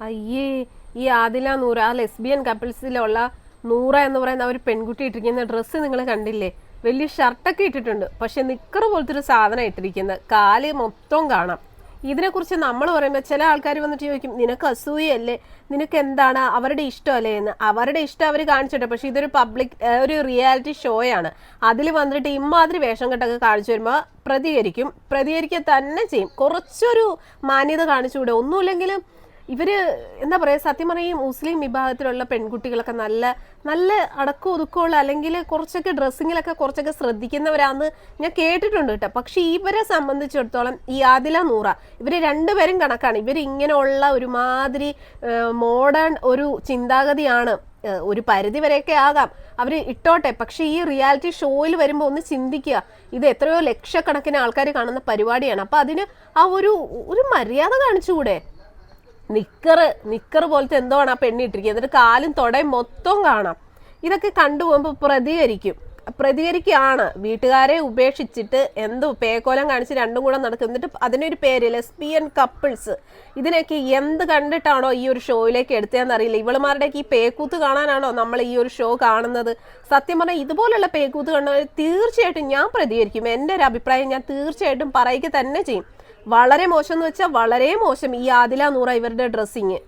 അയ്യേ ഈ ആദില നൂറ ആ ലെസ്ബിയൻ കപ്പിൾസിലുള്ള നൂറ എന്ന് പറയുന്ന ആ ഒരു പെൺകുട്ടി ഇട്ടിരിക്കുന്ന ഡ്രസ്സ് നിങ്ങൾ കണ്ടില്ലേ? വലിയ ഷർട്ടൊക്കെ ഇട്ടിട്ടുണ്ട്. പക്ഷെ നിക്കർ പോലത്തെ ഒരു സാധനം ഇട്ടിരിക്കുന്നത്. കാൽ മൊത്തം കാണാം. ഇതിനെക്കുറിച്ച് നമ്മൾ പറയുമ്പോൾ ചില ആൾക്കാർ വന്നിട്ട് ചോദിക്കും നിനക്ക് അസൂയല്ലേ നിനക്ക് എന്താണ്? അവരുടെ ഇഷ്ടമല്ലേ? എന്ന്. അവരുടെ ഇഷ്ടം അവർ കാണിച്ചിട്ട് പക്ഷേ ഇതൊരു പബ്ലിക് ഒരു റിയാലിറ്റി ഷോയാണ് അതിൽ വന്നിട്ട് ഇമ്മാതിരി വേഷം കെട്ടൊക്കെ കാണിച്ചു വരുമ്പോൾ പ്രതികരിക്കും. പ്രതികരിക്കുക തന്നെ ചെയ്യും. കുറച്ചൊരു മാന്യത കാണിച്ചുകൂടെ? ഒന്നുമില്ലെങ്കിലും ഇവർ എന്താ പറയാ സത്യം പറഞ്ഞാൽ ഈ മുസ്ലിം വിഭാഗത്തിലുള്ള പെൺകുട്ടികളൊക്കെ നല്ല നല്ല അടക്കം ഒതുക്കമുള്ള അല്ലെങ്കിൽ കുറച്ചൊക്കെ ഡ്രസ്സിങ്ങിലൊക്കെ കുറച്ചൊക്കെ ശ്രദ്ധിക്കുന്നവരാന്ന് ഞാൻ കേട്ടിട്ടുണ്ട് കേട്ടോ. പക്ഷെ ഇവരെ സംബന്ധിച്ചിടത്തോളം ഈ ആദില നൂറ ഇവർ രണ്ടുപേരും കണക്കാണ്. ഇവർ ഇങ്ങനെയുള്ള ഒരുമാതിരി മോഡേൺ ഒരു ചിന്താഗതിയാണ് ഒരു പരിധി വരെയൊക്കെ ആകാം. അവർ ഇട്ടോട്ടെ. പക്ഷെ ഈ റിയാലിറ്റി ഷോയിൽ വരുമ്പോൾ ഒന്ന് ചിന്തിക്കുക. ഇത് എത്രയോ ലക്ഷക്കണക്കിന് ആൾക്കാർ കാണുന്ന പരിപാടിയാണ്. അപ്പൊ അതിന് ആ ഒരു ഒരു മര്യാദ കാണിച്ചുകൂടെ? നിക്കറ് നിക്കർ പോലത്തെ എന്തോ ആണ് ആ പെണ്ണിട്ടിരിക്കുന്നത് എന്നിട്ട് കാലും തൊടയും മൊത്തം കാണാം. ഇതൊക്കെ കണ്ടുപോകുമ്പോൾ പ്രതികരിക്കും. പ്രതികരിക്കുകയാണ്. വീട്ടുകാരെ ഉപേക്ഷിച്ചിട്ട് എന്തോ പേക്കോലം കാണിച്ച് രണ്ടും കൂടെ നടക്കും. എന്നിട്ട് അതിനൊരു പേര് ലെസ്ബിയൻ കപ്പിൾസ് ഇതിനൊക്കെ എന്ത് കണ്ടിട്ടാണോ ഈ ഒരു ഷോയിലേക്ക് എടുത്തതെന്ന് അറിയില്ല. ഇവളുമാരുടെയൊക്കെ ഈ പേക്കൂത്ത് കാണാനാണോ നമ്മൾ ഈ ഒരു ഷോ കാണുന്നത്? സത്യം പറഞ്ഞാൽ ഇതുപോലുള്ള പേക്കൂത്ത് കണ്ടവർ തീർച്ചയായിട്ടും ഞാൻ പ്രതികരിക്കും. എന്റെ ഒരു അഭിപ്രായം ഞാൻ തീർച്ചയായിട്ടും പറയുക തന്നെ ചെയ്യും. വളരെ മോശം എന്ന് വെച്ചാൽ വളരെ മോശം. ഈ ആദില നൂറ ഇവരുടെ ഡ്രസ്സിങ്